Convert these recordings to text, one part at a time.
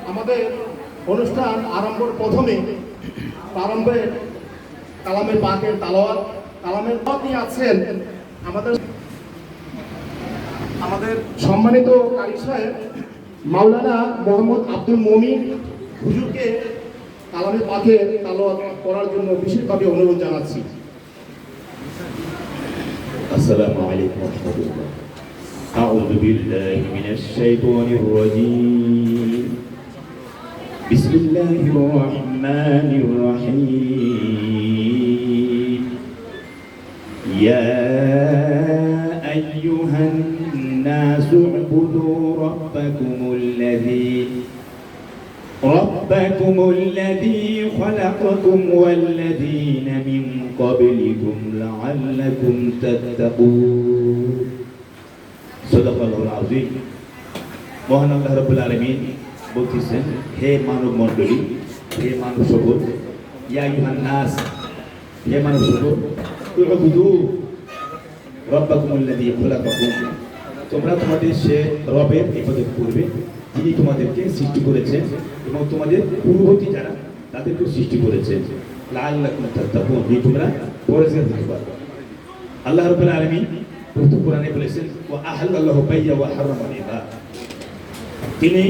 আমাদের অনুষ্ঠান আরম্ভর প্রথমে প্রারম্ভে কালামের পাকের তালোয়ার কালামের পথ নিয়ে আছেন আমাদের আমাদের সম্মানিত কারি সাহেব মাওলানা মোহাম্মদ আব্দুল মমিন হুজুরকে কালামের পাকের তালোয়ার করার জন্য বিশেষভাবে অনুরোধ জানাচ্ছি السلام عليكم ورحمة الله أعوذ بالله من الشيطان الرجيم بسم الله الرحمن الرحيم. يا أيها الناس اعبدوا ربكم الذي ربكم الذي خلقكم والذين من قبلكم لعلكم تتقون. صدق الله العظيم. مهنا الله رب العالمين বলতেছেন হে মানব মণ্ডলী হে মানব সকল ইয়া ইউহান নাস, হে মানব সকল তুলবুদু রব্বাকুমুল্লাযী খলাকাকুম। তোমরা তোমাদের সে রবের ইবাদত করবে, যিনি তোমাদেরকে সৃষ্টি করেছেন এবং তোমাদের পূর্ববর্তী যারা তাদেরকে সৃষ্টি করেছেন তাত্তাকুন যে তোমরা পরেজগার হতে পারবে আল্লাহ রাব্বুল আলামিন প্রথম কোরআনে বলেছেন, ওয়া আহাল্লাল্লাহু বাইয়া ওয়া হারামা তিনি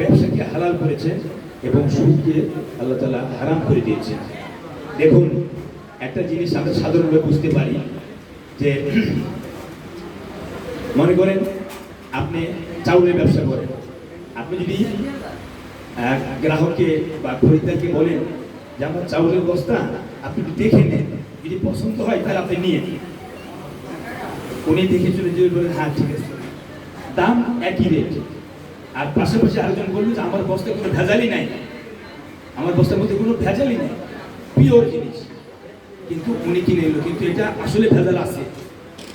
ব্যবসাকে হালাল করেছেন এবং সুদকে আল্লাহ তাআলা হারাম করে দিয়েছেন দেখুন, একটা জিনিস আমরা সাধারণভাবে বুঝতে পারি যে, মনে করেন আপনি চাউলের ব্যবসা করেন। আপনি যদি গ্রাহককে বা খরিদ্দারকে বলেন যে, আমার চাউলের বস্তা আপনি দেখে নেন, যদি পছন্দ হয় তাহলে আপনি নিয়ে নিন। উনি দেখে চলে যে বলেন হ্যাঁ ঠিক আছে। দাম একই রেট আর পাশাপাশি আরেকজন বলল যে আমার বস্তায় কোনো ভেজালই নাই। আমার বস্তার মধ্যে কোনো ভেজালই নাই পিওর জিনিস। কিন্তু উনি কিনে এলো কিন্তু এটা আসলে ভেজাল আছে।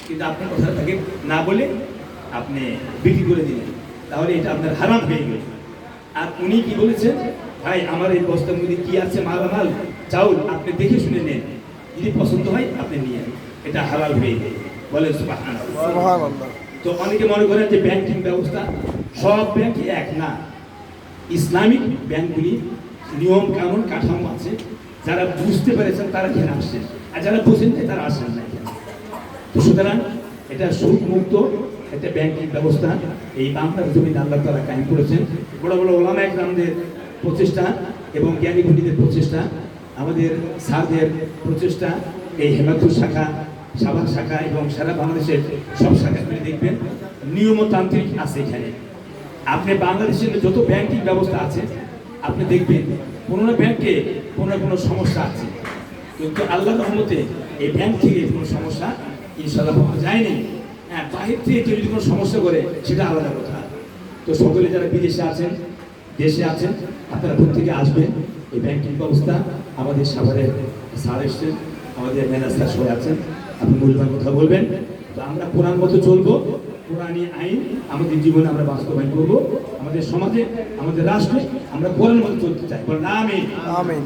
কিন্তু আপনার কথা তাকে না বলে আপনি বিক্রি করে দিলেন। তাহলে এটা আপনার হারাম হয়ে গেল। আর উনি কি বলেছেন? ভাই আমার এই বস্তার মধ্যে কি আছে মালামাল চাউল আপনি দেখে শুনে নেন। যদি পছন্দ হয় আপনি নিয়ে। এটা হালাল হয়ে গেল। সুবহানাল্লাহ। তো অনেকে মনে করেন যে ব্যাংকিং ব্যবস্থা সব ব্যাংক এক না। ইসলামিক ব্যাংকগুলি নিয়ম কানুন কাঠামো আছে, যারা বুঝতে পেরেছেন তারা এখানে আসছেন। আর যারা বুঝেন নাই, তারা আসেন না এখানে। তো সুতরাং এটা সুদ মুক্ত একটা ব্যাংকিং ব্যবস্থা। এই বাংলার জমিতে আল্লাহ তারা কায়েম করেছেন। বড় বড় ওলামা একরামদের প্রচেষ্টা এবং জ্ঞানী গুণীদের প্রচেষ্টা, আমাদের স্যারদের প্রচেষ্টা, এই হেমাতুর শাখা সাভার শাখা এবং সারা বাংলাদেশের সব শাখাগুলি দেখবেন। নিয়মতান্ত্রিক আছে এখানে। আপনি বাংলাদেশের যত ব্যাংকিং ব্যবস্থা আছে, আপনি দেখবেন কোনো না ব্যাংকে কোনো না কোনো সমস্যা আছে। কিন্তু আল্লাহ রহমতে এই ব্যাংক থেকে কোনো সমস্যা ইনশাল্লাহ পাওয়া যায়নি। হ্যাঁ বাহির থেকে কেউ যদি কোনো সমস্যা করে, সেটা আলাদা কথা। তো সকলে যারা বিদেশে আছেন, দেশে আছেন, আপনারা প্রত্যেকে আসবেন। এই ব্যাংকিং ব্যবস্থা আমাদের সাভারের স্যার এসছেন, আমাদের ম্যানেজার সবাই আছেন। আপনি মূল্যবান কথা বলবেন। তো আমরা কোরআন মতো চলবো। কোরআনী আইন আমাদের জীবনে আমরা বাস্তবায়ন করব। আমাদের সমাজে, আমাদের রাষ্ট্রে আমরা কোরআন মতো চলতে চাই। বলেন আমিন আমিন।